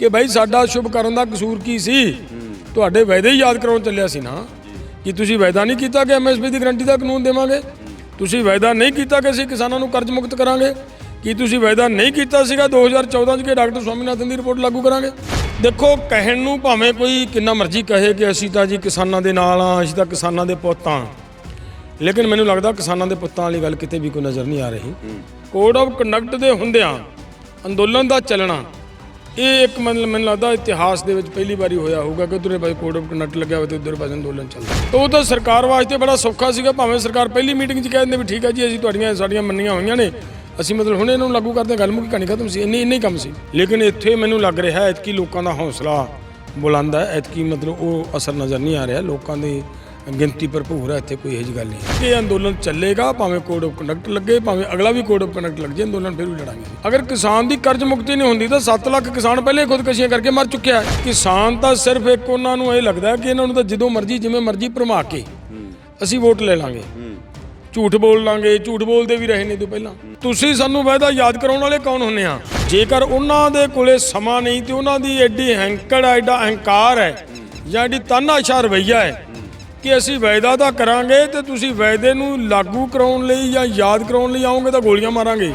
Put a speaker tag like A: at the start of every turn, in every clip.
A: ਕਿ ਭਾਈ ਸਾਡਾ ਸ਼ੁਭ ਕਰਨ ਦਾ ਕਸੂਰ ਕੀ ਸੀ? ਤੁਹਾਡੇ ਵਾਅਦੇ ਹੀ ਯਾਦ ਕਰਾਉਣ ਚੱਲਿਆ ਸੀ ਨਾ। ਕਿ ਤੁਸੀਂ ਵਾਅਦਾ ਨਹੀਂ ਕੀਤਾ ਕਿ ਐਮਐਸਪੀ ਦੀ ਗਰੰਟੀ ਦਾ ਕਾਨੂੰਨ ਦੇਵਾਂਗੇ? ਤੁਸੀਂ ਵਾਅਦਾ ਨਹੀਂ ਕੀਤਾ ਕਿ ਅਸੀਂ ਕਿਸਾਨਾਂ ਨੂੰ ਕਰਜ਼ ਮੁਕਤ ਕਰਾਂਗੇ? ਕੀ ਤੁਸੀਂ ਵਾਅਦਾ ਨਹੀਂ ਕੀਤਾ ਸੀਗਾ 2014 ਚ ਕਿ ਡਾਕਟਰ ਸਵਾਮੀਨਾਥਨ ਦੀ ਰਿਪੋਰਟ ਲਾਗੂ ਕਰਾਂਗੇ? ਦੇਖੋ ਕਹਿਣ ਨੂੰ ਭਾਵੇਂ ਕੋਈ ਕਿੰਨਾ ਮਰਜ਼ੀ ਕਹੇ ਕਿ ਅਸੀਂ ਤਾਂ ਜੀ ਕਿਸਾਨਾਂ ਦੇ ਨਾਲ ਆ ਅਸੀਂ ਤਾਂ ਕਿਸਾਨਾਂ ਦੇ ਪੁੱਤ ਹਾਂ। ਲੇਕਿਨ ਮੈਨੂੰ ਲੱਗਦਾ ਕਿਸਾਨਾਂ ਦੇ ਪੁੱਤਾਂ ਵਾਲੀ ਗੱਲ ਕਿਤੇ ਵੀ ਕੋਈ ਨਜ਼ਰ ਨਹੀਂ ਆ ਰਹੀ। ਕੋਡ ਆਫ ਕੰਡਕਟ ਦੇ ਹੁੰਦਿਆਂ ਅੰਦੋਲਨ ਦਾ ਚੱਲਣਾ ਇਹ ਇੱਕ ਮਤਲਬ ਮੈਨੂੰ ਲੱਗਦਾ ਇਤਿਹਾਸ ਦੇ ਵਿੱਚ ਪਹਿਲੀ ਵਾਰੀ ਹੋਇਆ ਹੋਊਗਾ ਕਿ ਉਧਰੇ ਪਾਸੇ ਕੋਡ ਆਫ ਕੰਡਕਟ ਲੱਗਿਆ ਹੋਵੇ ਤੇ ਉਧਰ ਪਾਸੇ ਅੰਦੋਲਨ ਚੱਲਦਾ ਤਾਂ ਉਹ ਤਾਂ ਸਰਕਾਰ ਵਾਸਤੇ ਬੜਾ ਸੌਖਾ ਸੀਗਾ ਭਾਵੇਂ ਸਰਕਾਰ ਪਹਿਲੀ ਮੀਟਿੰਗ 'ਚ ਕਹਿ ਦਿੰਦੇ ਵੀ ਠੀਕ ਆ ਜੀ ਅਸੀਂ ਤੁਹਾਡੀਆਂ ਸਾਡੀਆਂ ਮੰਨੀਆਂ ਹੋਈਆਂ ਨੇ ਅਸੀਂ ਮਤਲਬ ਹੁਣ ਨੂੰ ਲਾਗੂ ਕਰਦੇ ਹਾਂ, ਗੱਲ ਮੁੱਕੀ ਕਹਾਣੀ ਖਤਮ ਸੀ ਇੰਨੇ ਇੰਨੇ ਕੰਮ ਸੀ। ਲੇਕਿਨ ਇੱਥੇ ਮੈਨੂੰ ਲੱਗ ਰਿਹਾ ਐਤਕੀ ਲੋਕਾਂ ਦਾ ਹੌਸਲਾ ਬੁਲੰਦ ਹੈ ਐਤਕੀ ਮਤਲਬ ਉਹ ਅਸਰ ਨਜ਼ਰ ਨਹੀਂ ਆ ਰਿਹਾ ਲੋਕਾਂ ਦੇ ਗਿਣਤੀ ਭਰਪੂਰ ਹੈ ਇੱਥੇ ਕੋਈ ਇਹੋ ਜਿਹੀ ਗੱਲ ਨਹੀਂ ਇਹ ਅੰਦੋਲਨ ਚੱਲੇਗਾ ਭਾਵੇਂ ਕੋਡ ਆਫ ਕੰਡਕਟ ਲੱਗੇ ਭਾਵੇਂ ਅਗਲਾ ਵੀ ਕੋਡ ਆਫ ਕੰਡਕਟ ਲੱਗ ਜੇ ਅੰਦੋਲਨ ਫਿਰ ਵੀ ਲੜਾਂਗੇ। ਅਗਰ ਕਿਸਾਨ ਦੀ ਕਰਜ਼ ਮੁਕਤੀ ਨਹੀਂ ਹੁੰਦੀ ਤਾਂ 7 ਲੱਖ ਕਿਸਾਨ ਪਹਿਲੇ ਖੁਦਕਸ਼ੀਆਂ ਕਰਕੇ ਮਰ ਚੁੱਕਿਆ ਹੈ। ਕਿਸਾਨ ਤਾਂ ਸਿਰਫ ਇੱਕ ਉਹਨਾਂ ਨੂੰ ਇਹ ਲੱਗਦਾ ਕਿ ਇਹਨਾਂ ਨੂੰ ਤਾਂ ਜਦੋਂ ਮਰਜ਼ੀ ਜਿਵੇਂ ਮਰਜ਼ੀ ਭਰਮਾ ਕੇ ਅਸੀਂ ਵੋਟ ਲੈ ਲਾਂਗੇ। ਝੂਠ ਬੋਲ ਲਾਂਗੇ ਝੂਠ ਬੋਲਦੇ ਵੀ ਰਹੇ ਨੇ ਤੋਂ ਪਹਿਲਾਂ। ਤੁਸੀਂ ਸਾਨੂੰ ਵਾਅਦਾ ਯਾਦ ਕਰਾਉਣ ਵਾਲੇ ਕੌਣ ਹੁੰਨੇ ਆ? ਜੇਕਰ ਉਹਨਾਂ ਦੇ ਕੋਲੇ ਸਮਾਂ ਨਹੀਂ ਤੇ ਉਹਨਾਂ ਦੀ ਐਡੀ ਹੈਂਕੜ ਹੈ, ਐਡਾ ਅਹੰਕਾਰ ਹੈ ਜਾਂ ਐਡੀ ਤਾਨਾਸ਼ਾਹ ਰਵਈਆ ਹੈ ਕਿ ਅਸੀਂ ਵਾਅਦਾ ਤਾਂ ਕਰਾਂਗੇ ਤੇ ਤੁਸੀਂ ਵਾਅਦੇ ਨੂੰ ਲਾਗੂ ਕਰਾਉਣ ਲਈ ਜਾਂ ਯਾਦ ਕਰਾਉਣ ਲਈ ਆਓਗੇ ਤਾਂ ਗੋਲੀਆਂ ਮਾਰਾਂਗੇ।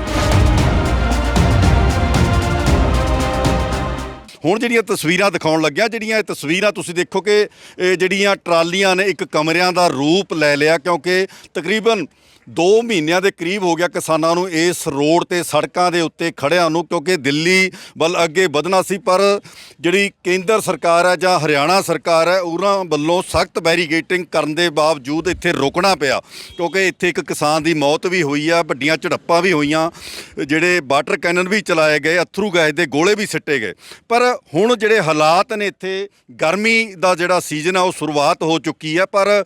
B: ਹੁਣ ਜਿਹੜੀਆਂ ਤਸਵੀਰਾਂ ਦਿਖਾਉਣ ਲੱਗਿਆ, ਜਿਹੜੀਆਂ ਇਹ ਤਸਵੀਰਾਂ ਤੁਸੀਂ ਦੇਖੋ ਕਿ ਇਹ ਜਿਹੜੀਆਂ ਟਰਾਲੀਆਂ ਨੇ ਇੱਕ ਕਮਰਿਆਂ ਦਾ ਰੂਪ ਲੈ ਲਿਆ ਕਿਉਂਕਿ ਤਕਰੀਬਨ 2 ਮਹੀਨਿਆਂ ਦੇ ਕਰੀਬ ਹੋ ਗਿਆ ਕਿਸਾਨਾਂ ਨੂੰ ਇਸ ਰੋਡ ਤੇ ਸੜਕਾਂ ਦੇ ਉੱਤੇ ਖੜਿਆਂ ਨੂੰ, ਕਿਉਂਕਿ ਦਿੱਲੀ ਵੱਲ ਅੱਗੇ ਵਧਣਾ ਸੀ, ਪਰ ਜਿਹੜੀ ਕੇਂਦਰ ਸਰਕਾਰ ਹੈ ਜਾਂ ਹਰਿਆਣਾ ਸਰਕਾਰ ਹੈ, ਉਹਨਾਂ ਵੱਲੋਂ ਸਖਤ ਬੈਰੀਗੇਟਿੰਗ ਕਰਨ ਦੇ ਬਾਵਜੂਦ ਇੱਥੇ ਰੁਕਣਾ ਪਿਆ। ਕਿਉਂਕਿ ਇੱਥੇ ਇੱਕ ਕਿਸਾਨ ਦੀ ਮੌਤ ਵੀ ਹੋਈ ਆ, ਵੱਡੀਆਂ ਝੜਪਾਂ ਵੀ ਹੋਈਆਂ, ਜਿਹੜੇ ਵਾਟਰ ਕੈਨਨ ਵੀ ਚਲਾਏ ਗਏ, ਅਥਰੂ ਗੈਸ ਦੇ ਗੋਲੇ ਵੀ ਸਿੱਟੇ ਗਏ। ਪਰ ਹੁਣ ਜਿਹੜੇ ਹਾਲਾਤ ਨੇ ਇੱਥੇ, ਗਰਮੀ ਦਾ ਜਿਹੜਾ ਸੀਜ਼ਨ ਆ, ਉਹ ਸ਼ੁਰੂਆਤ ਹੋ ਚੁੱਕੀ ਹੈ ਪਰ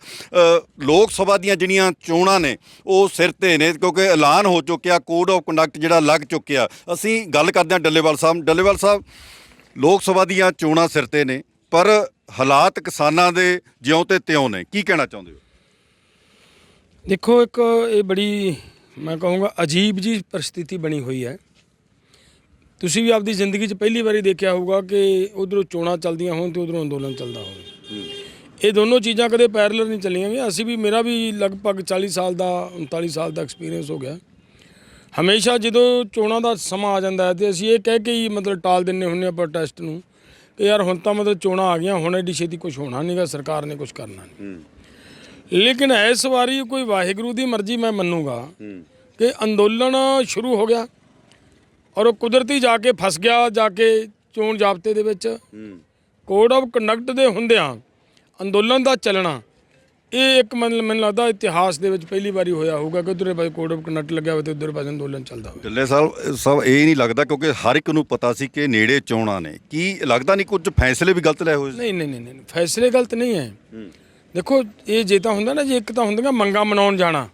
B: ਲੋਕ ਸਭਾ ਦੀਆਂ ਜਿਹੜੀਆਂ ਚੋਣਾਂ ਨੇ ਉਹ ਸਿਰ ਤੇ ਨੇ ਕਿਉਂਕਿ ਐਲਾਨ ਹੋ ਚੁੱਕਿਆ ਕੋਡ ਆਫ ਕੰਡਕਟ ਜਿਹੜਾ ਲੱਗ ਚੁੱਕਿਆ। ਅਸੀਂ ਗੱਲ ਕਰਦੇ ਹਾਂ ਡੱਲੇਵਾਲ ਸਾਹਿਬ ਡੱਲੇਵਾਲ ਸਾਹਿਬ ਲੋਕ ਸਭਾ ਦੀਆਂ ਚੋਣਾਂ ਸਿਰ ਤੇ ਨੇ ਪਰ ਹਾਲਾਤ ਕਿਸਾਨਾਂ ਦੇ ਜਿਉਂ ਤੇ ਤਿਉਂ ਨੇ। ਕੀ ਕਹਿਣਾ ਚਾਹੁੰਦੇ ਹੋ?
A: ਦੇਖੋ ਇੱਕ ਇਹ ਬੜੀ ਮੈਂ ਕਹੂੰਗਾ ਅਜੀਬ ਜੀ ਪਰਿਸਥਿਤੀ ਬਣੀ ਹੋਈ ਹੈ। ਤੁਸੀਂ ਵੀ ਆਪਦੀ ਜ਼ਿੰਦਗੀ 'ਚ ਪਹਿਲੀ ਵਾਰੀ ਦੇਖਿਆ ਹੋਊਗਾ ਕਿ ਉਧਰੋਂ ਚੋਣਾਂ ਚੱਲਦੀਆਂ ਹੋਣ ਤੇ ਉਧਰੋਂ ਅੰਦੋਲਨ ਚੱਲਦਾ ਹੋਵੇ। ਇਹ ਦੋਨੋਂ ਚੀਜ਼ਾਂ ਕਦੇ ਪੈਰਲਲ ਨਹੀਂ ਚੱਲੀਆਂ ਗਈਆਂ। ਅਸੀਂ ਵੀ ਮੇਰਾ ਵੀ ਲਗਭਗ 40 ਸਾਲ ਦਾ 39 ਸਾਲ ਦਾ ਐਕਸਪੀਰੀਅੰਸ ਹੋ ਗਿਆ। ਹਮੇਸ਼ਾ ਜਦੋਂ ਚੋਣਾਂ ਦਾ ਸਮਾਂ ਆ ਜਾਂਦਾ ਹੈ ਤੇ ਅਸੀਂ ਇਹ ਕਹਿ ਕੇ ਹੀ ਮਤਲਬ ਟਾਲ ਦਿੰਨੇ ਹੁੰਨੇ ਆ ਪ੍ਰੋਟੈਸਟ ਨੂੰ ਕਿ ਯਾਰ ਹੁਣ ਤਾਂ ਮਤਲਬ ਚੋਣਾਂ ਆ ਗਈਆਂ ਹੁਣ ਐਡੀ ਛੇਤੀ ਕੁਝ ਹੋਣਾ ਨਹੀਂਗਾ ਸਰਕਾਰ ਨੇ ਕੁਝ ਕਰਨਾ ਨਹੀਂ ਲੇਕਿਨ ਇਸ ਵਾਰੀ ਕੋਈ ਵਾਹਿਗੁਰੂ ਦੀ ਮਰਜ਼ੀ ਮੈਂ ਮੰਨੂਗਾ ਕਿ ਅੰਦੋਲਨ ਸ਼ੁਰੂ ਹੋ ਗਿਆ ਔਰ ਉਹ ਕੁਦਰਤੀ ਜਾ ਕੇ ਫਸ ਗਿਆ ਜਾ ਕੇ ਚੋਣ ਜਾਬਤੇ ਦੇ ਵਿੱਚ। ਕੋਡ ਆਫ ਕੰਡਕਟ ਦੇ ਹੁੰਦਿਆਂ ਅੰਦੋਲਨ ਦਾ ਚੱਲਣਾ ਇਹ ਇੱਕ ਮਤਲਬ ਮੈਨੂੰ ਲੱਗਦਾ ਇਤਿਹਾਸ ਦੇ ਵਿੱਚ ਪਹਿਲੀ ਵਾਰੀ ਹੋਇਆ ਹੋਊਗਾ ਕਿ ਉਧਰੇ ਪਾਸੇ ਕੋਡ ਆਫ ਕੰਡਕਟ ਲੱਗਿਆ ਹੋਵੇ ਤੇ ਉਧਰ ਪਾਸੇ ਅੰਦੋਲਨ ਚੱਲਦਾ ਹੋਵੇ।
B: ਢਿੱਲੇ ਸਾਹਿਬ ਸਭ ਇਹ ਨਹੀਂ ਲੱਗਦਾ ਕਿਉਂਕਿ ਹਰ ਇੱਕ ਨੂੰ ਪਤਾ ਸੀ ਕਿ ਨੇੜੇ ਚੋਣਾਂ ਨੇ। ਕੀ ਲੱਗਦਾ ਨਹੀਂ ਕੁਝ ਫੈਸਲੇ ਵੀ ਗਲਤ ਲਏ ਹੋਏ
A: ਨਹੀਂ ਨਹੀਂ ਨਹੀਂ ਨਹੀਂ ਫੈਸਲੇ ਗਲਤ ਨਹੀਂ ਹੈ। ਦੇਖੋ ਇਹ ਜੇ ਤਾਂ ਹੁੰਦਾ ਨਾ ਜੇ ਇੱਕ ਤਾਂ ਹੁੰਦੀਆਂ ਮੰਗਾ ਮਨਾਉਣ ਜਾਣਾ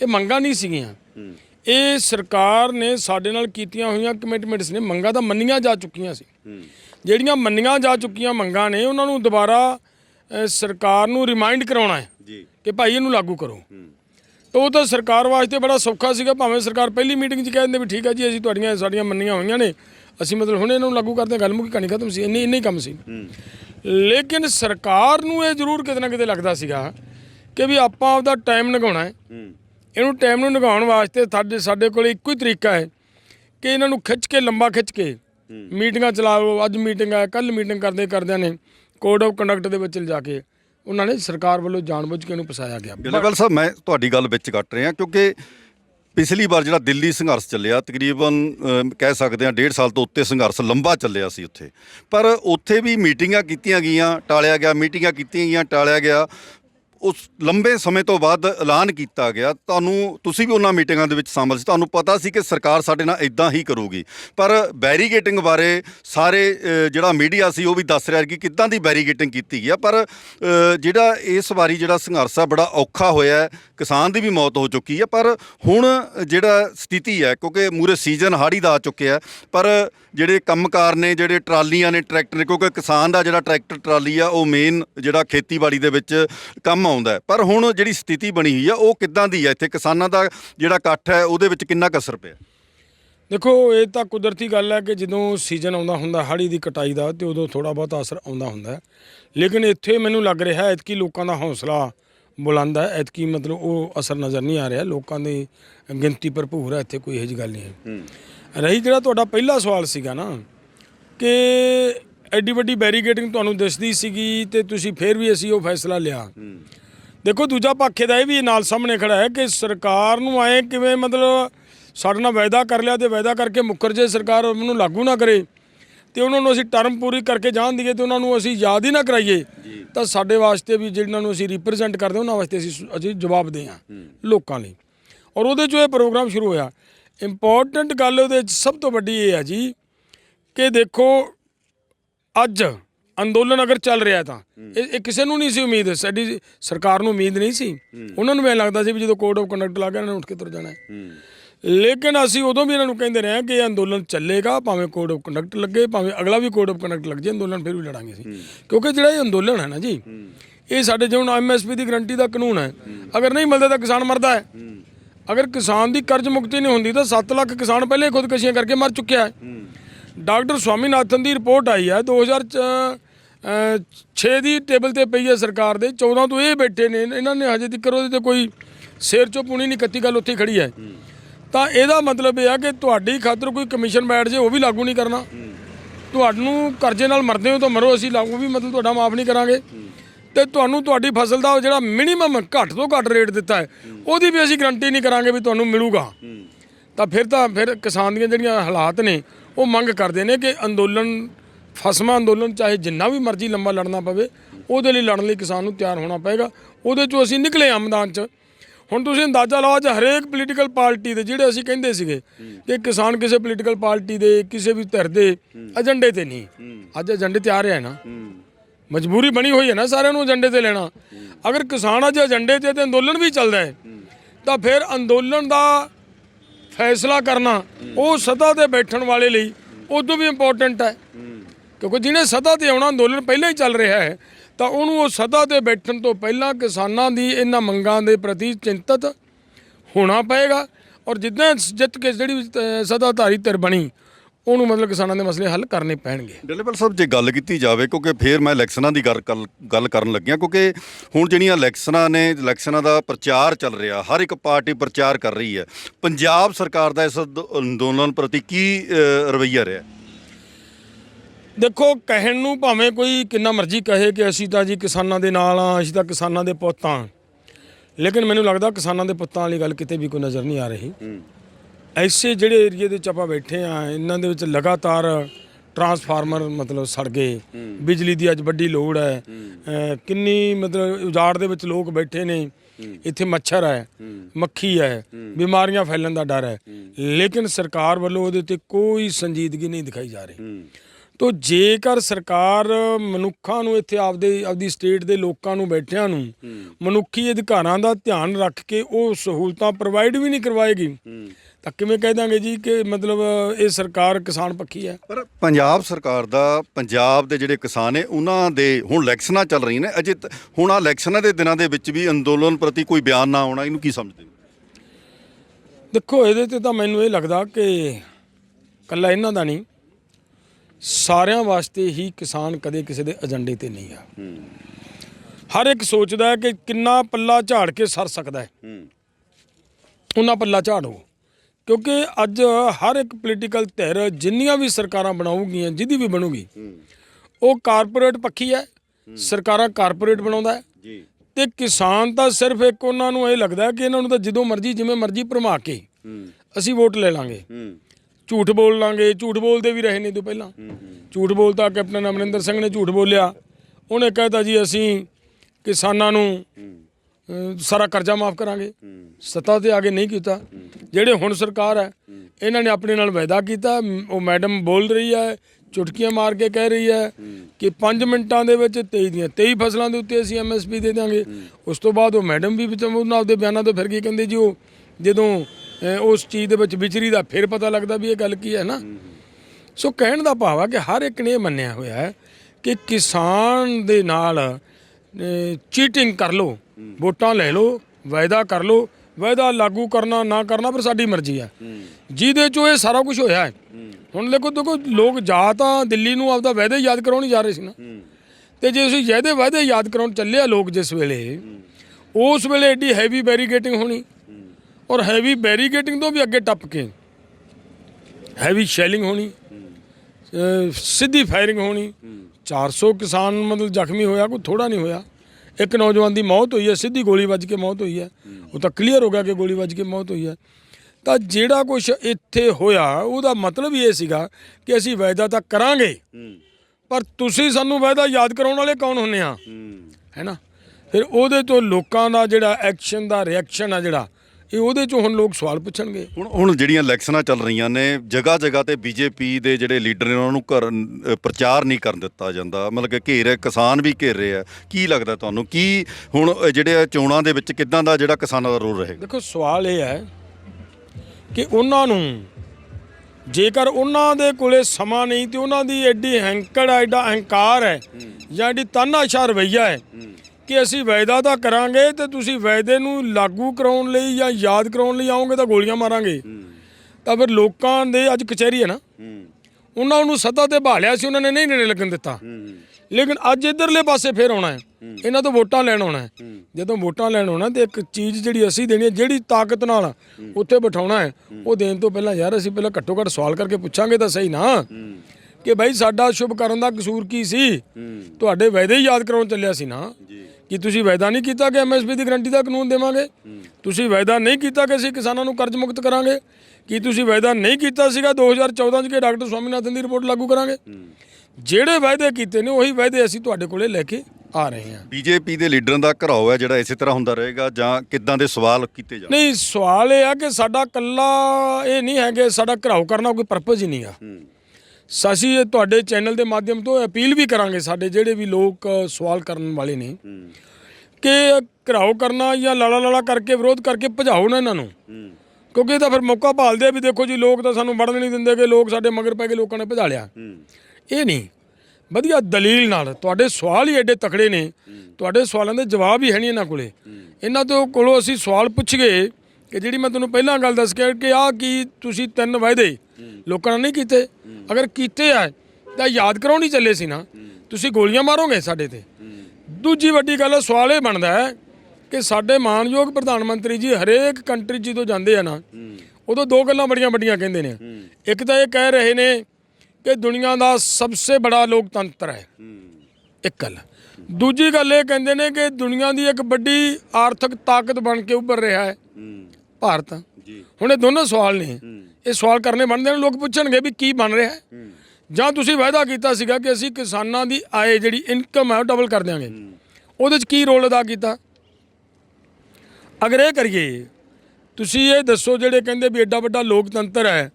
A: ਇਹ ਮੰਗਾ ਨਹੀਂ ਸੀਗੀਆਂ। ਇਹ ਸਰਕਾਰ ਨੇ ਸਾਡੇ ਨਾਲ ਕੀਤੀਆਂ ਹੋਈਆਂ ਕਮਿਟਮੈਂਟਸ ਨੇ ਮੰਗਾ ਤਾਂ ਮੰਨੀਆਂ ਜਾ ਚੁੱਕੀਆਂ ਸੀ। ਜਿਹੜੀਆਂ ਮੰਨੀਆਂ ਜਾ ਚੁੱਕੀਆਂ ਮੰਗਾਂ ਨੇ ਉਹਨਾਂ ਨੂੰ ਦੁਬਾਰਾ ਅ, ਸਰਕਾਰ ਨੂੰ ਰਿਮਾਈਂਡ ਕਰਾਉਣਾ ਹੈ
B: ਜੀ।
A: ਕਿ ਭਾਈ ਇਹਨੂੰ ਲਾਗੂ ਕਰੋ। ਤਾਂ ਉਹ ਤਾਂ ਸਰਕਾਰ ਵਾਸਤੇ ਬੜਾ ਸੌਖਾ ਸੀਗਾ ਭਾਵੇਂ ਸਰਕਾਰ ਪਹਿਲੀ ਮੀਟਿੰਗ 'ਚ ਕਹਿ ਦਿੰਦੇ ਵੀ ਠੀਕ ਹੈ ਜੀ ਅਸੀਂ ਤੁਹਾਡੀਆਂ ਸਾਡੀਆਂ ਮੰਨੀਆਂ ਹੋਈਆਂ ਨੇ ਅਸੀਂ ਮਤਲਬ ਹੁਣ ਇਹਨੂੰ ਲਾਗੂ ਕਰਦੇ ਹਾਂ, ਗੱਲ ਮੁੱਕੀ ਕਹਾਣੀ ਖਤਮ ਸੀ ਇੰਨੀ ਇੰਨੀ ਕੰਮ ਸੀ। ਲੇਕਿਨ ਸਰਕਾਰ ਨੂੰ ਇਹ ਜ਼ਰੂਰ ਕਿਤੇ ਨਾ ਕਿਤੇ ਲੱਗਦਾ ਸੀਗਾ ਕਿ ਵੀ ਆਪਾਂ ਆਪਦਾ ਟਾਈਮ ਲਗਾਉਣਾ ਹੈ। ਇਹਨੂੰ ਟਾਈਮ ਨੂੰ ਲਗਾਉਣ ਵਾਸਤੇ ਸਾਡੇ ਸਾਡੇ ਕੋਲ ਇੱਕੋ ਹੀ ਤਰੀਕਾ ਹੈ ਕਿ ਇਹਨਾਂ ਨੂੰ ਖਿੱਚ ਕੇ ਲੰਬਾ ਖਿੱਚ ਕੇ ਮੀਟਿੰਗਾਂ ਚਲਾਓ ਅੱਜ ਮੀਟਿੰਗ ਹੈ ਕੱਲ ਮੀਟਿੰਗ ਕਰਦੇ ਕਰਦਿਆਂ ਨੇ। ਕੋਡ ਆਫ ਕੰਡਕਟ ਦੇ ਵਿੱਚ ਲਿਜਾ ਕੇ ਉਹਨਾਂ ਨੇ ਸਰਕਾਰ ਵੱਲੋਂ ਜਾਣਬੁੱਝ ਕੇ ਉਹਨੂੰ ਫਸਾਇਆ ਗਿਆ।
B: ਬਿਲਕੁਲ ਸਾਹਿਬ, ਮੈਂ ਤੁਹਾਡੀ ਗੱਲ ਵਿੱਚ ਕੱਟ ਰਿਹਾ ਕਿਉਂਕਿ ਪਿਛਲੀ ਵਾਰ ਜਿਹੜਾ ਦਿੱਲੀ ਸੰਘਰਸ਼ ਚੱਲਿਆ, ਤਕਰੀਬਨ ਕਹਿ ਸਕਦੇ ਹਾਂ ਡੇਢ ਸਾਲ ਤੋਂ ਉੱਤੇ ਸੰਘਰਸ਼ ਲੰਬਾ ਚੱਲਿਆ ਸੀ ਉੱਥੇ। ਪਰ ਉੱਥੇ ਵੀ ਮੀਟਿੰਗਾਂ ਕੀਤੀਆਂ ਗਈਆਂ, ਟਾਲਿਆ ਗਿਆ, ਮੀਟਿੰਗਾਂ ਕੀਤੀਆਂ ਗਈਆਂ, ਟਾਲਿਆ ਗਿਆ। ਉਸ ਲੰਬੇ ਸਮੇਂ ਤੋਂ ਬਾਅਦ ਐਲਾਨ ਕੀਤਾ ਗਿਆ। ਤੁਹਾਨੂੰ, ਤੁਸੀਂ ਵੀ ਉਹਨਾਂ ਮੀਟਿੰਗਾਂ ਦੇ ਵਿੱਚ ਸ਼ਾਮਲ ਸੀ। ਤੁਹਾਨੂੰ ਪਤਾ ਸੀ ਕਿ ਸਰਕਾਰ ਸਾਡੇ ਨਾਲ ਇਦਾਂ ਹੀ ਕਰੂਗੀ। ਪਰ ਬੈਰੀਗੇਟਿੰਗ ਬਾਰੇ ਸਾਰੇ ਜਿਹੜਾ ਮੀਡੀਆ ਸੀ, ਉਹ ਵੀ ਦੱਸ ਰਿਹਾ ਕਿ ਕਿੱਦਾਂ ਦੀ ਬੈਰੀਗੇਟਿੰਗ ਕੀਤੀ ਗਈ ਆ। ਪਰ ਜਿਹੜਾ ਇਸ ਵਾਰੀ ਜਿਹੜਾ ਸੰਘਰਸ਼ ਆ, ਬੜਾ ਔਖਾ ਹੋਇਆ ਕਿਸਾਨ ਦੀ ਵੀ ਮੌਤ ਹੋ ਚੁੱਕੀ ਹੈ ਪਰ ਹੁਣ ਜਿਹੜਾ ਸਥਿਤੀ ਹੈ, ਕਿਉਂਕਿ ਮੂਰੇ ਸੀਜ਼ਨ ਹਾੜੀ ਦਾ ਆ ਚੁੱਕਿਆ ਪਰ ਜਿਹੜੇ ਕੰਮਕਾਰ ਨੇ, ਜਿਹੜੇ ਟਰਾਲੀਆਂ ਨੇ, ਟਰੈਕਟਰ ਨੇ, ਕਿਉਂਕਿ ਕਿਸਾਨ ਦਾ ਜਿਹੜਾ ਟਰੈਕਟਰ, ਟਰਾਲੀ ਆ, ਉਹ ਮੇਨ ਜਿਹੜਾ ਖੇਤੀਬਾੜੀ ਦੇ ਵਿੱਚ ਕੰਮ ਆਉਂਦਾ। ਪਰ ਹੁਣ ਜਿਹੜੀ ਸਥਿਤੀ ਬਣੀ ਹੋਈ ਆ ਉਹ ਕਿੱਦਾਂ ਦੀ ਹੈ ਇੱਥੇ ਕਿਸਾਨਾਂ ਦਾ ਜਿਹੜਾ ਇਕੱਠ ਹੈ ਉਹਦੇ ਵਿੱਚ ਕਿੰਨਾ ਕੁ ਅਸਰ ਪਿਆ?
A: ਦੇਖੋ ਇਹ ਤਾਂ ਕੁਦਰਤੀ ਗੱਲ ਹੈ ਕਿ ਜਦੋਂ ਸੀਜ਼ਨ ਆਉਂਦਾ ਹੁੰਦਾ ਹਾੜੀ ਦੀ ਕਟਾਈ ਦਾ ਤੇ ਉਦੋਂ ਥੋੜਾ ਬਹੁਤ ਅਸਰ ਆਉਂਦਾ ਹੁੰਦਾ। ਲੇਕਿਨ ਇੱਥੇ ਮੈਨੂੰ ਲੱਗ ਰਿਹਾ ਹੈ ਐਤਕੀ ਲੋਕਾਂ ਦਾ ਹੌਸਲਾ ਬੁਲੰਦ ਹੈ। ਐਤਕੀ ਮਤਲਬ ਉਹ ਅਸਰ ਨਜ਼ਰ ਨਹੀਂ ਆ ਰਿਹਾ। ਲੋਕਾਂ ਦੀ ਗਿਣਤੀ ਭਰਪੂਰ ਹੈ ਇੱਥੇ ਕੋਈ ਇਹੋ ਜਿਹੀ ਗੱਲ ਨਹੀਂ ਹੈ। ਰਹੀ ਜਿਹੜਾ ਤੁਹਾਡਾ ਪਹਿਲਾ ਸਵਾਲ ਸੀਗਾ ਨਾ ਕਿ ਐਡੀ ਵੱਡੀ ਬੈਰੀਕੇਡਿੰਗ ਤੁਹਾਨੂੰ ਦਿਸਦੀ ਸੀਗੀ ਤੇ ਤੁਸੀਂ ਫਿਰ ਵੀ ਅਸੀਂ ਉਹ ਫੈਸਲਾ ਲਿਆ। ਦੇਖੋ ਦੂਜਾ ਪੱਖ ਇਹਦਾ ਇਹ ਵੀ ਨਾਲ ਸਾਹਮਣੇ ਖੜਾ ਹੈ ਕਿ ਸਰਕਾਰ ਨੂੰ ਆਏ ਕਿਵੇਂ ਮਤਲਬ ਸਾਡੇ ਨਾਲ ਵਾਅਦਾ ਕਰ ਲਿਆ ਤੇ ਵਾਅਦਾ ਕਰਕੇ ਮੁੱਕਰ ਜੇ ਸਰਕਾਰ ਉਹਨੂੰ ਲਾਗੂ ਨਾ ਕਰੇ ਤੇ ਉਹਨਾਂ ਨੂੰ ਅਸੀਂ ਟਰਮ ਪੂਰੀ ਕਰਕੇ ਜਾਣ ਦਈਏ ਤੇ ਉਹਨਾਂ ਨੂੰ ਅਸੀਂ ਯਾਦ ਹੀ ਨਾ ਕਰਾਈਏ ਤਾਂ ਸਾਡੇ ਵਾਸਤੇ ਵੀ ਜਿਹਨਾਂ ਨੂੰ ਅਸੀਂ ਰਿਪਰੈਜ਼ੈਂਟ ਕਰਦੇ ਉਹਨਾਂ ਵਾਸਤੇ ਅਸੀਂ ਅਸੀਂ ਜਵਾਬਦੇਹ ਹਾਂ ਲੋਕਾਂ ਲਈ। ਔਰ ਉਹਦੇ 'ਚੋਂ ਇਹ ਪ੍ਰੋਗਰਾਮ ਸ਼ੁਰੂ ਹੋਇਆ। ਇੰਪੋਰਟੈਂਟ ਗੱਲ ਉਹਦੇ 'ਚ ਸਭ ਤੋਂ ਵੱਡੀ ਇਹ ਹੈ ਜੀ ਕਿ ਦੇਖੋ ਅੱਜ ਅੰਦੋਲਨ ਅਗਰ ਚੱਲ ਰਿਹਾ ਤਾਂ, ਇਹ ਇਹ ਕਿਸੇ ਨੂੰ ਨਹੀਂ ਸੀ ਉਮੀਦ, ਸਾਡੀ ਸਰਕਾਰ ਨੂੰ ਉਮੀਦ ਨਹੀਂ ਸੀ। ਉਹਨਾਂ ਨੂੰ ਐਂ ਲੱਗਦਾ ਸੀ ਵੀ ਜਦੋਂ ਕੋਡ ਆਫ ਕੰਡਕਟ ਲੱਗ ਗਿਆ, ਇਹਨਾਂ ਨੇ ਉੱਠ ਕੇ ਤੁਰ ਜਾਣਾ ਹੈ। ਲੇਕਿਨ ਅਸੀਂ ਉਦੋਂ ਵੀ ਇਹਨਾਂ ਨੂੰ ਕਹਿੰਦੇ ਰਹੇ ਹਾਂ ਕਿ ਇਹ ਅੰਦੋਲਨ ਚੱਲੇਗਾ, ਭਾਵੇਂ ਕੋਡ ਆਫ ਕੰਡਕਟ ਲੱਗੇ, ਭਾਵੇਂ ਅਗਲਾ ਵੀ ਕੋਡ ਆਫ ਕੰਡਕਟ ਲੱਗ ਜੇ ਅੰਦੋਲਨ ਫਿਰ ਵੀ ਲੜਾਂਗੇ ਅਸੀਂ। ਕਿਉਂਕਿ ਜਿਹੜਾ ਇਹ ਅੰਦੋਲਨ ਹੈ ਨਾ ਜੀ, ਇਹ ਸਾਡੇ ਜਿਵੇਂ ਐਮਐਸਪੀ ਦੀ ਗਰੰਟੀ ਦਾ ਕਾਨੂੰਨ ਹੈ। ਅਗਰ ਨਹੀਂ ਮਿਲਦਾ ਤਾਂ ਕਿਸਾਨ ਮਰਦਾ ਹੈ। ਅਗਰ ਕਿਸਾਨ ਦੀ ਕਰਜ਼ ਮੁਕਤੀ ਨਹੀਂ ਹੁੰਦੀ ਤਾਂ 7 ਲੱਖ ਕਿਸਾਨ ਪਹਿਲੇ ਖੁਦਕਸ਼ੀਆਂ ਕਰਕੇ ਮਰ ਚੁੱਕਿਆ ਹੈ। ਡਾਕਟਰ ਸਵਾਮੀਨਾਥਨ ਦੀ ਰਿਪੋਰਟ ਆਈ ਹੈ। 2006 ਦੀ ਟੇਬਲ ਤੇ ਪਈ ਹੈ ਸਰਕਾਰ ਦੇ। 14 ਤੋਂ ਇਹ ਬੈਠੇ ਨੇ। ਇਹਨਾਂ ਨੇ ਹਜੇ ਤੱਕ ਉਹਦੇ ਤੇ ਕੋਈ ਸਿਰ ਚੋਂ ਪੁਣੀ ਨਹੀਂ ਕੱਤੀ, ਗੱਲ ਉੱਥੇ ਹੀ ਖੜੀ ਹੈ। ਤਾਂ ਇਹਦਾ ਮਤਲਬ ਇਹ ਆ ਕਿ ਤੁਹਾਡੀ ਖਾਤਰ ਕੋਈ ਕਮਿਸ਼ਨ ਬੈਠ ਜੇ, ਉਹ ਵੀ ਲਾਗੂ ਨਹੀਂ ਕਰਨਾ। ਤੁਹਾਨੂੰ ਕਰਜ਼ੇ ਨਾਲ ਮਰਦੇ ਹੋ ਤਾਂ ਮਰੋ, ਅਸੀਂ ਲਾਗੂ ਵੀ ਮਤਲਬ ਤੁਹਾਡਾ ਮਾਫ ਨਹੀਂ ਕਰਾਂਗੇ। ਤੇ ਤੁਹਾਨੂੰ ਤੁਹਾਡੀ ਫਸਲ ਦਾ ਜਿਹੜਾ ਮਿਨੀਮਮ ਘੱਟ ਤੋਂ ਘੱਟ ਰੇਟ ਦਿੱਤਾ ਹੈ, ਉਹਦੀ ਵੀ ਅਸੀਂ ਗਰੰਟੀ ਨਹੀਂ ਕਰਾਂਗੇ ਵੀ ਤੁਹਾਨੂੰ ਮਿਲੂਗਾ। ਤਾਂ ਫਿਰ ਤਾਂ ਫਿਰ ਕਿਸਾਨ ਦੀਆਂ ਜਿਹੜੀਆਂ ਹਾਲਾਤ ਨੇ ਉਹ ਮੰਗ ਕਰਦੇ ਨੇ ਕਿ ਅੰਦੋਲਨ ਫਸਮਾ ਅੰਦੋਲਨ, ਚਾਹੇ ਜਿੰਨਾ ਵੀ ਮਰਜ਼ੀ ਲੰਬਾ ਲੜਨਾ ਪਵੇ, ਉਹਦੇ ਲਈ ਲੜਨ ਲਈ ਕਿਸਾਨ ਨੂੰ ਤਿਆਰ ਹੋਣਾ ਪਏਗਾ। ਉਹਦੇ ਚੋਂ ਅਸੀਂ ਨਿਕਲੇ ਆ ਮੈਦਾਨ 'ਚ। ਹੁਣ ਤੁਸੀਂ ਅੰਦਾਜ਼ਾ ਲਾਓ, ਅੱਜ ਹਰੇਕ ਪੋਲੀਟੀਕਲ ਪਾਰਟੀ ਦੇ ਜਿਹੜੇ ਅਸੀਂ ਕਹਿੰਦੇ ਸੀਗੇ ਕਿ ਕਿਸਾਨ ਕਿਸੇ ਪੋਲੀਟੀਕਲ ਪਾਰਟੀ ਦੇ, ਕਿਸੇ ਵੀ ਧਿਰ ਦੇ ਏਜੰਡੇ ਤੇ ਨਹੀਂ। ਅੱਜ ਏਜੰਡੇ ਤੇ ਆ ਰਿਹਾ ਹੈ ਨਾ। ਮਜਬੂਰੀ ਬਣੀ ਹੋਈ ਹੈ ਨਾ ਸਾਰਿਆਂ ਨੂੰ ਏਜੰਡੇ ਤੇ ਲੈਣਾ। ਅਗਰ ਕਿਸਾਨ ਅੱਜ ਏਜੰਡੇ ਤੇ ਤੇ ਅੰਦੋਲਨ ਵੀ ਚੱਲਦਾ ਹੈ, ਤਾਂ ਫਿਰ ਅੰਦੋਲਨ ਦਾ ਫੈਸਲਾ ਕਰਨਾ, ਉਹ ਸਦਾ ਤੇ ਬੈਠਣ ਵਾਲੇ ਲਈ ਉਦੋਂ ਵੀ ਇੰਪੋਰਟੈਂਟ ਹੈ। ਕਿਉਂਕਿ ਜਿਹਨੇ ਸਦਾ ਤੇ ਆਉਣਾ, ਅੰਦੋਲਨ ਪਹਿਲਾਂ ਹੀ ਚੱਲ ਰਿਹਾ ਹੈ, ਤਾਂ ਉਹਨੂੰ ਉਹ ਸਦਾ ਤੇ ਬੈਠਣ ਤੋਂ ਪਹਿਲਾਂ ਕਿਸਾਨਾਂ ਦੀ ਇਹਨਾਂ ਮੰਗਾਂ ਦੇ ਪ੍ਰਤੀ ਚਿੰਤਤ ਹੋਣਾ ਪਏਗਾ। ਔਰ ਜਿੱਦਾਂ ਜਿੱਤ ਕੇ ਜਿਹੜੀ ਸਦਾਧਾਰੀ ਧਿਰ ਬਣੀ ਉਹਨੂੰ ਮਤਲਬ ਕਿਸਾਨਾਂ ਦੇ ਮਸਲੇ ਹੱਲ ਕਰਨੇ ਪੈਣਗੇ।
B: ਡਿਲੀਵਰ ਸਾਹਿਬ ਜੇ ਗੱਲ ਕੀਤੀ ਜਾਵੇ ਕਿਉਂਕਿ ਫੇਰ ਮੈਂ ਇਲੈਕਸ਼ਨਾਂ ਦੀ ਗੱਲ ਗੱਲ ਕਰਨ ਲੱਗਿਆ ਕਿਉਂਕਿ ਹੁਣ ਜਿਹੜੀਆਂ ਇਲੈਕਸ਼ਨਾਂ ਨੇ ਇਲੈਕਸ਼ਨਾਂ ਦਾ ਪ੍ਰਚਾਰ ਚੱਲ ਰਿਹਾ ਹਰ ਇੱਕ ਪਾਰਟੀ ਪ੍ਰਚਾਰ ਕਰ ਰਹੀ ਹੈ। ਪੰਜਾਬ ਸਰਕਾਰ ਦਾ ਇਸ ਅੰਦੋ- ਅੰਦੋਲਨ ਪ੍ਰਤੀ ਕੀ ਅ, ਰਵੱਈਆ ਰਿਹਾ?
A: ਦੇਖੋ ਕਹਿਣ ਨੂੰ ਭਾਵੇਂ ਕੋਈ ਕਿੰਨਾ ਮਰਜ਼ੀ ਕਹੇ ਕਿ ਅਸੀਂ ਤਾਂ ਜੀ ਕਿਸਾਨਾਂ ਦੇ ਨਾਲ ਆ ਅਸੀਂ ਤਾਂ ਕਿਸਾਨਾਂ ਦੇ ਪੁੱਤ ਹਾਂ ਲੇਕਿਨ ਮੈਨੂੰ ਲੱਗਦਾ ਕਿਸਾਨਾਂ ਦੇ ਪੁੱਤਾਂ ਵਾਲੀ ਗੱਲ ਕਿਤੇ ਵੀ ਕੋਈ ਨਜ਼ਰ ਨਹੀਂ ਆ ਰਹੀ। ਐਸੇ ਜਿਹੜੇ ਏਰੀਏ ਦੇ ਵਿੱਚ ਆਪਾਂ ਬੈਠੇ ਆ ਇਹਨਾਂ ਦੇ ਵਿੱਚ ਲਗਾਤਾਰ ਟਰਾਂਸਫਾਰਮਰ ਮਤਲਬ ਸੜ ਗਏ। ਬਿਜਲੀ ਦੀ ਅੱਜ ਵੱਡੀ ਲੋੜ ਹੈ। ਕਿੰਨੀ ਮਤਲਬ ਉਜਾੜ ਦੇ ਵਿੱਚ ਲੋਕ ਬੈਠੇ ਨੇ। ਇੱਥੇ ਮੱਛਰ ਹੈ ਮੱਖੀ ਹੈ ਬਿਮਾਰੀਆਂ ਫੈਲਣ ਦਾ ਡਰ ਹੈ। ਲੇਕਿਨ ਸਰਕਾਰ ਵੱਲੋਂ ਉਹਦੇ ਤੇ ਕੋਈ ਸੰਜੀਦਗੀ ਨਹੀਂ ਦਿਖਾਈ ਜਾ ਰਹੀ। ਤੋ ਜੇਕਰ ਸਰਕਾਰ ਮਨੁੱਖਾਂ ਨੂੰ ਇੱਥੇ ਆਪਦੇ ਆਪਦੀ ਸਟੇਟ ਦੇ ਲੋਕਾਂ ਨੂੰ ਬੈਠਿਆਂ ਨੂੰ ਮਨੁੱਖੀ ਅਧਿਕਾਰਾਂ ਦਾ ਧਿਆਨ ਰੱਖ ਕੇ ਉਹ ਸਹੂਲਤਾਂ ਪ੍ਰੋਵਾਈਡ ਵੀ ਨਹੀਂ ਕਰਵਾਏਗੀ ਤਾਂ ਕਿਵੇਂ ਕਹਿ ਦਾਂਗੇ ਜੀ ਕਿ ਮਤਲਬ ਇਹ ਸਰਕਾਰ ਕਿਸਾਨ ਪੱਖੀ ਹੈ?
B: ਪਰ ਪੰਜਾਬ ਸਰਕਾਰ ਦਾ ਪੰਜਾਬ ਦੇ ਜਿਹੜੇ ਕਿਸਾਨ ਨੇ ਉਹਨਾਂ ਦੇ ਹੁਣ ਇਲੈਕਸ਼ਨਾਂ ਚੱਲ ਰਹੀਆਂ ਨੇ। ਅਜੇ ਤ- ਹੁਣ ਆ ਇਲੈਕਸ਼ਨਾਂ ਦੇ ਦਿਨਾਂ ਦੇ ਵਿੱਚ ਵੀ ਅੰਦੋਲਨ ਪ੍ਰਤੀ ਕੋਈ ਬਿਆਨ ਨਾ ਆਉਣਾ ਇਹਨੂੰ ਕੀ ਸਮਝਦੇ ਹੋ?
A: ਦੇਖੋ ਇਹਦੇ ਤੇ ਤਾਂ ਮੈਨੂੰ ਇਹ ਲੱਗਦਾ ਕਿ ਕੱਲਾ ਇਹਨਾਂ ਦਾ ਨਹੀਂ। ਸਾਰਿਆਂ ਵਾਸਤੇ ਹੀ ਕਿਸਾਨ ਕਦੇ ਕਿਸੇ ਦੇ ਏਜੰਡੇ ਤੇ ਨਹੀਂ ਆ। ਹਰ ਇੱਕ ਸੋਚਦਾ ਹੈ ਕਿ ਕਿੰਨਾ ਪੱਲਾ ਝਾੜ ਕੇ ਸਰ ਸਕਦਾ ਹੈ। ਉਹਨਾਂ ਪੱਲਾ ਝਾੜੋ। ਕਿਉਂਕਿ ਅੱਜ ਹਰ ਇੱਕ ਪੋਲੀਟੀਕਲ ਧਿਰ ਜਿੰਨੀਆਂ ਵੀ ਸਰਕਾਰਾਂ ਬਣਾਉਗੀਆਂ ਜਿਹਦੀ ਵੀ ਬਣੂਗੀ ਉਹ ਕਾਰਪੋਰੇਟ ਪੱਖੀ ਹੈ। ਸਰਕਾਰਾਂ ਕਾਰਪੋਰੇਟ ਬਣਾਉਂਦਾ ਹੈ।
B: ਜੀ।
A: ਤੇ ਕਿਸਾਨ ਤਾਂ ਸਿਰਫ ਇੱਕ ਉਹਨਾਂ ਨੂੰ ਇਹ ਲੱਗਦਾ ਹੈ ਕਿ ਇਹਨਾਂ ਨੂੰ ਤਾਂ ਜਦੋਂ ਮਰਜ਼ੀ ਜਿਵੇਂ ਮਰਜ਼ੀ ਭਰਮਾ ਕੇ ਅਸੀਂ ਵੋਟ ਲੈ ਲਾਂਗੇ। ਝੂਠ ਬੋਲ ਲਾਂਗੇ। ਝੂਠ ਬੋਲਦੇ ਵੀ ਰਹੇ ਨੇ ਤੋਂ ਪਹਿਲਾਂ। ਝੂਠ ਬੋਲਤਾ ਕੈਪਟਨ ਅਮਰਿੰਦਰ ਸਿੰਘ ਨੇ ਝੂਠ ਬੋਲਿਆ। ਉਹਨੇ ਕਹਿਤਾ ਜੀ ਅਸੀਂ ਕਿਸਾਨਾਂ ਨੂੰ ਸਾਰਾ ਕਰਜ਼ਾ ਮਾਫ ਕਰਾਂਗੇ। ਸੱਤਾ ਤੇ ਆ ਕੇ ਨਹੀਂ ਕੀਤਾ। ਜਿਹੜੇ ਹੁਣ ਸਰਕਾਰ ਹੈ, ਇਹਨਾਂ ਨੇ ਆਪਣੇ ਨਾਲ ਵਾਅਦਾ ਕੀਤਾ। ਉਹ ਮੈਡਮ ਬੋਲ ਰਹੀ ਹੈ, ਚੁਟਕੀਆਂ ਮਾਰ ਕੇ ਕਹਿ ਰਹੀ ਹੈ ਕਿ 5 ਮਿੰਟਾਂ ਦੇ ਵਿੱਚ 23 ਦੀਆਂ 23 ਫਸਲਾਂ ਦੇ ਉੱਤੇ ਅਸੀਂ ਐਮਐਸਪੀ ਦੇ ਦਿਆਂਗੇ। ਉਸ ਤੋਂ ਬਾਅਦ ਉਹ ਮੈਡਮ ਵੀ ਵਿੱਚ ਉਹਨਾਂ ਆਪਦੇ ਬਿਆਨਾਂ ਤੋਂ ਫਿਰ ਕੀ ਕਹਿੰਦੇ ਜੀ, ਉਹ ਜਦੋਂ ਉਸ ਚੀਜ਼ ਦੇ ਵਿੱਚ ਵਿਚਰੀ ਦਾ ਫਿਰ ਪਤਾ ਲੱਗਦਾ ਵੀ ਇਹ ਗੱਲ ਕੀ ਹੈ ਨਾ। ਸੋ ਕਹਿਣ ਦਾ ਭਾਵ ਆ ਕਿ ਹਰ ਇੱਕ ਨੇ ਇਹ ਮੰਨਿਆ ਹੋਇਆ ਹੈ ਕਿ ਕਿਸਾਨ ਦੇ ਨਾਲ ਚੀਟਿੰਗ ਕਰ ਲੋ ਵੋਟਾਂ ਲੈ ਲੋ ਵਾਅਦਾ ਕਰ ਲੋ ਵਾਅਦਾ ਲਾਗੂ ਕਰਨਾ, ਨਾ ਕਰਨਾ ਪਰ ਸਾਡੀ ਮਰਜ਼ੀ ਹੈ ਜਿਹਦੇ ਚੋਂ ਇਹ ਸਾਰਾ ਕੁਝ ਹੋਇਆ ਹੈ। ਹੁਣ ਦੇਖੋ ਦੇਖੋ, ਲੋਕ ਜਾ ਤਾਂ ਦਿੱਲੀ ਨੂੰ ਆਪਦਾ ਵਾਅਦੇ ਯਾਦ ਕਰਾਉਣ ਜਾ ਰਹੇ ਸੀ ਨਾ। ਤੇ ਜੇ ਅਸੀਂ ਜਿਹਦੇ ਵਾਅਦੇ ਯਾਦ ਕਰਾਉਣ ਚੱਲੇ ਆ ਲੋਕ ਜਿਸ ਵੇਲੇ, ਉਸ ਵੇਲੇ ਐਡੀ ਹੈਵੀ ਬੈਰੀਗੇਟਿੰਗ ਹੋਣੀ। ਔਰ ਹੈਵੀ ਬੈਰੀਗੇਟਿੰਗ ਤੋਂ ਵੀ ਅੱਗੇ ਟੱਪ ਕੇ ਹੈਵੀ ਸ਼ੈਲਿੰਗ ਹੋਣੀ ਸਿੱਧੀ ਫਾਇਰਿੰਗ ਹੋਣੀ। 400 ਕਿਸਾਨ ਮਤਲਬ ਜ਼ਖਮੀ ਹੋਇਆ ਕੋਈ ਥੋੜਾ ਨਹੀਂ ਹੋਇਆ। ਇੱਕ ਨੌਜਵਾਨ ਦੀ ਮੌਤ ਹੋਈ ਹੈ ਸਿੱਧੀ ਗੋਲੀ ਵੱਜ ਕੇ ਮੌਤ ਹੋਈ ਹੈ। ਉਹ ਤਾਂ ਕਲੀਅਰ ਹੋ ਗਿਆ ਕਿ ਗੋਲੀ ਵੱਜ ਕੇ ਮੌਤ ਹੋਈ ਹੈ। ਤਾਂ ਜਿਹੜਾ ਕੁਝ ਇੱਥੇ ਹੋਇਆ ਉਹਦਾ ਮਤਲਬ ਇਹ ਸੀਗਾ ਕਿ ਅਸੀਂ ਵਾਅਦਾ ਤਾਂ ਕਰਾਂਗੇ। ਪਰ ਤੁਸੀਂ ਸਾਨੂੰ ਵਾਅਦਾ ਯਾਦ ਕਰਾਉਣ ਵਾਲੇ ਕੌਣ ਹੁੰਨੇ ਆ? ਹੈ। ਨਾ ਫਿਰ ਉਹਦੇ ਤੋਂ ਲੋਕਾਂ ਦਾ ਜਿਹੜਾ ਐਕਸ਼ਨ ਦਾ ਰਿਐਕਸ਼ਨ ਆ ਜਿਹੜਾ ਇਹ ਉਹਦੇ ਚੋਂ ਹੁਣ ਲੋਕ ਸਵਾਲ ਪੁੱਛਣਗੇ।
B: ਹੁਣ ਹੁਣ ਜਿਹੜੀਆਂ ਇਲੈਕਸ਼ਨਾਂ ਚੱਲ ਰਹੀਆਂ ਨੇ ਜਗ੍ਹਾ ਜਗ੍ਹਾ ਤੇ ਬੀਜੇਪੀ ਦੇ ਜਿਹੜੇ ਲੀਡਰ ਨੇ ਉਹਨਾਂ ਨੂੰ ਘਰ ਪ੍ਰਚਾਰ ਨਹੀਂ ਕਰਨ ਦਿੱਤਾ ਜਾਂਦਾ। ਮਤਲਬ ਕਿ ਘੇਰੇ ਕਿਸਾਨ ਵੀ ਘੇਰ ਰਹੇ ਆ। ਕੀ ਲੱਗਦਾ ਤੁਹਾਨੂੰ? ਕੀ ਹੁਣ ਜਿਹੜੇ ਚੋਣਾਂ ਦੇ ਵਿੱਚ ਕਿੱਦਾਂ ਦਾ ਜਿਹੜਾ ਕਿਸਾਨਾਂ ਦਾ ਰੋਲ ਰਹੇਗਾ?
A: ਦੇਖੋ ਸਵਾਲ ਇਹ ਹੈ ਕਿ ਉਹਨਾਂ ਨੂੰ ਜੇਕਰ ਉਹਨਾਂ ਦੇ ਕੋਲੇ ਸਮਾਂ ਨਹੀਂ ਤੇ ਉਹਨਾਂ ਦੀ ਐਡੀ ਹੈਂਕੜ ਐਡਾ ਅਹੰਕਾਰ ਹੈ ਜਾਂ ਐਡੀ ਤਾਨਾਸ਼ਾਹ ਰਵਈਆ ਹੈ ਕਿ ਅਸੀਂ ਵਾਅਦਾ ਤਾਂ ਕਰਾਂਗੇ ਤੇ ਤੁਸੀਂ ਵਾਅਦੇ ਨੂੰ ਲਾਗੂ ਕਰਾਉਣ ਲਈ ਜਾਂ ਯਾਦ ਕਰਾਉਣ ਲਈ ਆਓਗੇ ਤਾਂ ਗੋਲੀਆਂ ਮਾਰਾਂਗੇ। ਤਾਂ ਫਿਰ ਲੋਕਾਂ ਦੇ ਅੱਜ ਕਚਹਿਰੀ ਹੈ ਨਾ। ਉਹਨਾਂ ਨੂੰ ਸੱਤਾ ਤੇ ਭਾਲਿਆ ਸੀ ਉਹਨਾਂ ਨੇ ਨਹੀਂ ਨੇੜੇ ਲੱਗਣ ਦਿੱਤਾ। ਲੇਕਿਨ ਅੱਜ ਇਧਰਲੇ ਪਾਸੇ ਫੇਰ ਆਉਣਾ ਹੈ। ਇਹਨਾਂ ਤੋਂ ਵੋਟਾਂ ਲੈਣ ਆਉਣਾ ਹੈ। ਜਦੋਂ ਵੋਟਾਂ ਲੈਣ ਆਉਣਾ ਤੇ ਇੱਕ ਚੀਜ਼ ਜਿਹੜੀ ਅਸੀਂ ਦੇਣੀ ਹੈ ਜਿਹੜੀ ਤਾਕਤ ਨਾਲ ਉੱਥੇ ਬਿਠਾਉਣਾ ਹੈ ਉਹ ਦੇਣ ਤੋਂ ਪਹਿਲਾਂ ਯਾਰ ਅਸੀਂ ਪਹਿਲਾਂ ਘੱਟੋ ਘੱਟ ਸਵਾਲ ਕਰਕੇ ਪੁੱਛਾਂਗੇ ਤਾਂ ਸਹੀ ਨਾ। ਕਿ ਭਾਈ ਸਾਡਾ ਸ਼ੁਭ ਕਰਨ ਦਾ ਕਸੂਰ ਕੀ ਸੀ? ਤੁਹਾਡੇ ਵਾਅਦੇ ਯਾਦ ਕਰਾਉਣ ਚੱਲਿਆ ਸੀ ਨਾ। ਕਿ ਤੁਸੀਂ ਵਾਅਦਾ ਨਹੀਂ ਕੀਤਾ ਕਿ ਐਮਐਸਪੀ ਦੀ ਗਰੰਟੀ ਦਾ ਕਾਨੂੰਨ ਦੇਵਾਂਗੇ? ਤੁਸੀਂ ਵਾਅਦਾ ਨਹੀਂ ਕੀਤਾ ਕਿ ਅਸੀਂ ਕਿਸਾਨਾਂ ਨੂੰ ਕਰਜ਼ ਮੁਕਤ ਕਰਾਂਗੇ? ਕੀ ਤੁਸੀਂ ਵਾਅਦਾ ਨਹੀਂ ਕੀਤਾ ਸੀਗਾ 2014 ਚ ਕਿ ਡਾਕਟਰ ਸਵਾਮੀਨਾਥਨ ਦੀ ਰਿਪੋਰਟ ਲਾਗੂ ਕਰਾਂਗੇ? ਜਿਹੜੇ ਵਾਅਦੇ ਕੀਤੇ ਨੇ ਉਹੀ ਵਾਅਦੇ ਅਸੀਂ ਤੁਹਾਡੇ ਕੋਲੇ ਲੈ ਕੇ ਆ ਰਹੇ ਹਾਂ।
B: ਬੀਜੇਪੀ ਦੇ ਲੀਡਰਾਂ ਦਾ ਘਰਾਓ ਹੈ ਜਿਹੜਾ ਇਸੇ ਤਰ੍ਹਾਂ ਹੁੰਦਾ ਰਹੇਗਾ ਜਾਂ ਕਿੱਦਾਂ ਦੇ ਸਵਾਲ ਕੀਤੇ ਜਾਣ?
A: ਨਹੀਂ ਸਵਾਲ ਇਹ ਆ ਕਿ ਸਾਡਾ ਕੱਲਾ ਇਹ ਨਹੀਂ ਹੈ ਕਿ ਸਾਡਾ ਘਰਾਓ ਕਰਨਾ ਕੋਈ ਪਰਪਸ ਹੀ ਨਹੀਂ ਆ। ਅਸੀਂ ਇਹ ਤੁਹਾਡੇ ਚੈਨਲ ਦੇ ਮਾਧਿਅਮ ਤੋਂ ਅਪੀਲ ਵੀ ਕਰਾਂਗੇ ਸਾਡੇ ਜਿਹੜੇ ਵੀ ਲੋਕ ਸਵਾਲ ਕਰਨ ਵਾਲੇ ਨੇ, ਕਿ ਘਰਾਓ ਕਰਨਾ ਜਾਂ ਲੜਾ ਲੜਾ ਕਰਕੇ, ਵਿਰੋਧ ਕਰਕੇ ਭਜਾਓ ਨਾ ਇਹਨਾਂ ਨੂੰ। ਕਿਉਂਕਿ ਇਹ ਤਾਂ ਫਿਰ ਮੌਕਾ ਭਾਲਦੇ ਆ ਵੀ ਦੇਖੋ ਜੀ, ਲੋਕ ਤਾਂ ਸਾਨੂੰ ਵੜਨ ਨਹੀਂ ਦਿੰਦੇ ਕਿ ਲੋਕ ਸਾਡੇ ਮਗਰ ਪੈ ਕੇ ਲੋਕਾਂ ਨੇ ਭਜਾ ਲਿਆ। ਇਹ ਨਹੀਂ। ਵਧੀਆ ਦਲੀਲ ਨਾਲ ਤੁਹਾਡੇ ਸਵਾਲ ਹੀ ਐਡੇ ਤਕੜੇ ਨੇ। ਤੁਹਾਡੇ ਸਵਾਲਾਂ ਦੇ ਜਵਾਬ ਹੀ ਹੈ ਨਹੀਂ ਇਹਨਾਂ ਕੋਲੇ। ਇਹਨਾਂ ਤੋਂ ਕੋਲੋਂ ਅਸੀਂ ਸਵਾਲ ਪੁੱਛ ਗਏ ਕਿ ਜਿਹੜੀ ਮੈਂ ਤੁਹਾਨੂੰ ਪਹਿਲਾਂ ਗੱਲ ਦੱਸ ਕੇ ਕਿ ਆਹ ਕੀ ਤੁਸੀਂ ਤਿੰਨ ਵਾਅਦੇ ਲੋਕਾਂ ਨਾਲ ਨਹੀਂ ਕੀਤੇ। ਅਗਰ ਕੀਤੇ ਆ ਤਾਂ ਯਾਦ ਕਰਾਉਣ ਚੱਲੇ ਸੀ ਨਾ। ਤੁਸੀਂ ਗੋਲੀਆਂ ਮਾਰੋਗੇ ਸਾਡੇ ਤੇ। ਦੂਜੀ ਵੱਡੀ ਗੱਲ ਸਵਾਲ ਇਹ ਬਣਦਾ ਹੈ ਕਿ ਸਾਡੇ ਮਾਨਯੋਗ ਪ੍ਰਧਾਨ ਮੰਤਰੀ ਜੀ ਹਰੇਕ ਕੰਟਰੀ ਜਦੋਂ ਜਾਂਦੇ ਆ ਨਾ ਉਦੋਂ ਦੋ ਗੱਲਾਂ ਬੜੀਆਂ ਵੱਡੀਆਂ ਕਹਿੰਦੇ ਨੇ। ਇੱਕ ਤਾਂ ਇਹ ਕਹਿ ਰਹੇ ਨੇ ਕਿ ਦੁਨੀਆ ਦਾ ਸਭ ਤੋਂ ਬੜਾ ਲੋਕਤੰਤਰ ਹੈ। ਇੱਕ ਗੱਲ। ਦੂਜੀ ਗੱਲ ਇਹ ਕਹਿੰਦੇ ਨੇ ਕਿ ਦੁਨੀਆ ਦੀ ਇੱਕ ਵੱਡੀ ਆਰਥਿਕ ਤਾਕਤ ਬਣ ਕੇ ਉੱਭਰ ਰਿਹਾ ਹੈ। ਭਾਰਤ। ਹੁਣ ਇਹ ਦੋਨੋਂ ਸਵਾਲ ਨੇ। ਇਹ ਸਵਾਲ ਕਰਨੇ ਬਣਦੇ ਨੇ ਲੋਕ ਪੁੱਛਣਗੇ ਵੀ ਕੀ ਬਣ ਰਿਹਾ ਹੈ। ਜਾਂ ਤੁਸੀਂ ਵਾਅਦਾ ਕੀਤਾ ਸੀਗਾ ਕਿ ਅਸੀਂ ਕਿਸਾਨਾਂ ਦੀ ਆਏ ਜਿਹੜੀ ਇਨਕਮ ਹੈ ਉਹ ਡਬਲ ਕਰ ਦਿਆਂਗੇ। ਉਹਦੇ 'ਚ ਕੀ ਰੋਲ ਅਦਾ ਕੀਤਾ? ਅਗਰ ਇਹ ਕਰੀਏ ਤੁਸੀਂ ਇਹ ਦੱਸੋ ਜਿਹੜੇ ਕਹਿੰਦੇ ਵੀ ਐਡਾ ਵੱਡਾ ਲੋਕਤੰਤਰ ਹੈ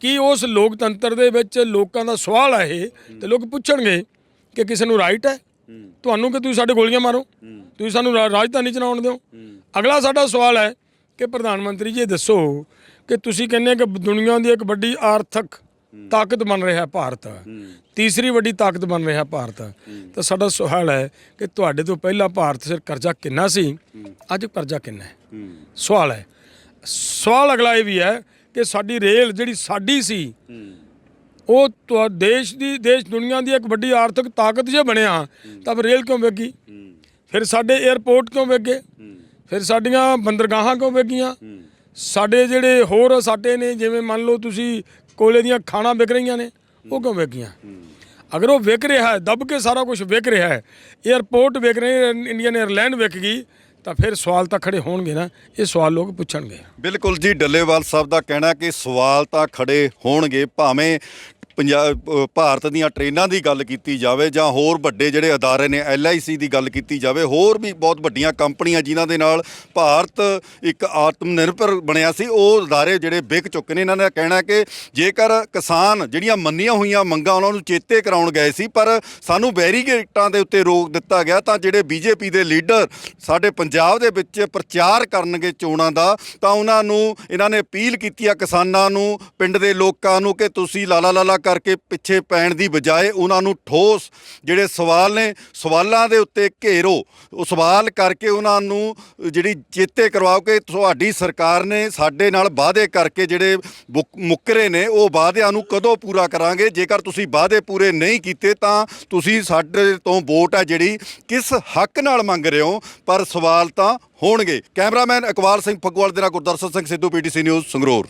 A: ਕੀ ਉਸ ਲੋਕਤੰਤਰ ਦੇ ਵਿੱਚ ਲੋਕਾਂ ਦਾ ਸਵਾਲ ਹੈ ਇਹ? ਤੇ ਲੋਕ ਪੁੱਛਣਗੇ ਕਿ ਕਿਸੇ ਨੂੰ ਰਾਈਟ ਹੈ? ਤੁਹਾਨੂੰ ਕਿ ਤੁਸੀਂ ਸਾਡੇ ਗੋਲੀਆਂ ਮਾਰੋ? ਤੁਸੀਂ ਸਾਨੂੰ ਰਾਜਧਾਨੀ ਚ ਨਾ ਆਉਣ ਦਿਓ? ਅਗਲਾ ਸਾਡਾ ਸਵਾਲ ਹੈ ਕਿ ਪ੍ਰਧਾਨ ਮੰਤਰੀ ਜੀ ਦੱਸੋ ਕਿ ਤੁਸੀਂ ਕਹਿੰਦੇ ਕਿ ਦੁਨੀਆ ਦੀ ਇੱਕ ਵੱਡੀ ਆਰਥਿਕ ਤਾਕਤ ਬਣ ਰਿਹਾ ਭਾਰਤ। ਤੀਸਰੀ ਵੱਡੀ ਤਾਕਤ ਬਣ ਰਿਹਾ ਭਾਰਤ। ਤਾਂ ਸਾਡਾ ਸਵਾਲ ਹੈ ਕਿ ਤੁਹਾਡੇ ਤੋਂ ਪਹਿਲਾਂ ਭਾਰਤ ਸਿਰ ਕਰਜ਼ਾ ਕਿੰਨਾ ਸੀ? ਅੱਜ ਕਰਜ਼ਾ ਕਿੰਨਾ ਹੈ? ਸਵਾਲ ਹੈ। ਸਵਾਲ ਅਗਲਾ ਇਹ ਵੀ ਹੈ ਕਿ ਸਾਡੀ ਰੇਲ ਜਿਹੜੀ ਸਾਡੀ ਸੀ ਉਹ ਤੁਹਾ ਦੇਸ਼ ਦੀ ਦੇਸ਼ ਦੁਨੀਆ ਦੀ ਇੱਕ ਵੱਡੀ ਆਰਥਿਕ ਤਾਕਤ ਜੇ ਬਣਿਆ ਤਾਂ ਫਿਰ ਰੇਲ ਕਿਉਂ ਵੇਗੀ? ਫਿਰ ਸਾਡੇ 에ਅਰਪੋਰਟ ਕਿਉਂ ਵੇਗੇ? ਫਿਰ ਸਾਡੀਆਂ ਬੰਦਰਗਾਹਾਂ ਕਿਉਂ ਵੇਗੀਆਂ? ਸਾਡੇ ਜਿਹੜੇ ਹੋਰ ਸਾਡੇ ਨੇ, ਜਿਵੇਂ ਮੰਨ ਲਓ ਤੁਸੀਂ ਕੋਲੇ ਦੀਆਂ ਖਾਣਾ ਵਿਕ ਰਹੀਆਂ ਨੇ, ਉਹ ਕਿਉਂ ਵੇਗੀਆਂ ਅਗਰ ਉਹ ਵਿਕ ਰਿਹਾ ਹੈ, ਦੱਬ ਕੇ ਸਾਰਾ ਕੁਝ ਵਿਕ ਰਿਹਾ ਹੈ 에ਅਰਪੋਰਟ ਵਿਕ ਰਹੇ ਇੰਡੀਅਨ 에ਅਰਲਾਈਨ ਵਿਕ ਗਈ, ਤਾਂ ਫਿਰ ਸਵਾਲ ਤਾਂ ਖੜੇ ਹੋਣਗੇ ਨਾ, ਇਹ ਸਵਾਲ ਲੋਕ ਪੁੱਛਣਗੇ।
B: ਬਿਲਕੁਲ ਜੀ, ਡੱਲੇਵਾਲ ਸਾਹਿਬ ਦਾ ਕਹਿਣਾ ਕਿ ਸਵਾਲ ਤਾਂ ਖੜੇ ਹੋਣਗੇ, ਭਾਵੇਂ ਪੰਜਾਬ ਭਾਰਤ ਦੀਆਂ ਟ੍ਰੇਨਾਂ ਦੀ ਗੱਲ ਕੀਤੀ ਜਾਵੇ ਜਾਂ ਹੋਰ ਵੱਡੇ ਜਿਹੜੇ ਅਦਾਰੇ ਨੇ ਐਲਆਈਸੀ ਦੀ ਗੱਲ ਕੀਤੀ ਜਾਵੇ, ਹੋਰ ਵੀ ਬਹੁਤ ਵੱਡੀਆਂ ਕੰਪਨੀਆਂ ਜਿਨ੍ਹਾਂ ਦੇ ਨਾਲ ਭਾਰਤ ਇੱਕ ਆਤਮ ਨਿਰਭਰ ਬਣਿਆ ਸੀ, ਉਹ ਅਦਾਰੇ ਜਿਹੜੇ ਵਿਕ ਚੁੱਕੇ ਨੇ। ਇਹਨਾਂ ਦਾ ਕਹਿਣਾ ਕਿ ਜੇਕਰ ਕਿਸਾਨ ਜਿਹੜੀਆਂ ਮੰਨੀਆਂ ਹੋਈਆਂ ਮੰਗਾਂ ਉਹਨਾਂ ਨੂੰ ਚੇਤੇ ਕਰਾਉਣ ਗਏ ਸੀ, ਪਰ ਸਾਨੂੰ ਬੈਰੀਗੇਟਾਂ ਦੇ ਉੱਤੇ ਰੋਕ ਦਿੱਤਾ ਗਿਆ, ਤਾਂ ਜਿਹੜੇ ਬੀਜੇਪੀ ਦੇ ਲੀਡਰ ਸਾਡੇ ਪੰਜਾਬ ਦੇ ਵਿੱਚ ਪ੍ਰਚਾਰ ਕਰਨਗੇ ਚੋਣਾਂ ਦਾ, ਤਾਂ ਉਹਨਾਂ ਨੂੰ, ਇਹਨਾਂ ਨੇ ਅਪੀਲ ਕੀਤੀ ਆ ਕਿਸਾਨਾਂ ਨੂੰ, ਪਿੰਡ ਦੇ ਲੋਕਾਂ ਨੂੰ ਕਿ ਤੁਸੀਂ ਲਾਲਾ ਲਾਲਾ ਕਰਕੇ ਪਿੱਛੇ ਪੈਣ ਦੀ ਬਜਾਏ ਉਹਨਾਂ ਨੂੰ ਠੋਸ ਜਿਹੜੇ ਸਵਾਲ ਨੇ, ਸਵਾਲਾਂ ਦੇ ਉੱਤੇ ਘੇਰੋ। ਉਹ ਸਵਾਲ ਕਰਕੇ ਉਹਨਾਂ ਨੂੰ ਜਿਹੜੀ ਚੇਤੇ ਕਰਵਾਓ ਕਿ ਤੁਹਾਡੀ ਸਰਕਾਰ ਨੇ ਸਾਡੇ ਨਾਲ ਵਾਅਦੇ ਕਰਕੇ ਜਿਹੜੇ ਮੁੱਕ- ਮੁੱਕਰੇ ਨੇ, ਉਹ ਵਾਅਦਿਆਂ ਨੂੰ ਕਦੋਂ ਪੂਰਾ ਕਰਾਂਗੇ? ਜੇਕਰ ਤੁਸੀਂ ਵਾਅਦੇ ਪੂਰੇ ਨਹੀਂ ਕੀਤੇ ਤਾਂ ਤੁਸੀਂ ਸਾਡੇ ਤੋਂ ਵੋਟ ਹੈ ਜਿਹੜੀ ਕਿਸ ਹੱਕ ਨਾਲ ਮੰਗ ਰਹੇ ਹੋ? ਪਰ ਸਵਾਲ ਤਾਂ ਹੋਣਗੇ। ਕੈਮਰਾਮੈਨ ਇਕਬਾਲ ਸਿੰਘ ਫਗਵਾਲ ਦੇ ਨਾਲ ਗੁਰਦਰਸ਼ਨ ਸਿੰਘ ਸਿੱਧੂ, ਪੀਟੀਸੀ ਨਿਊਜ਼ ਸੰਗਰੂਰ।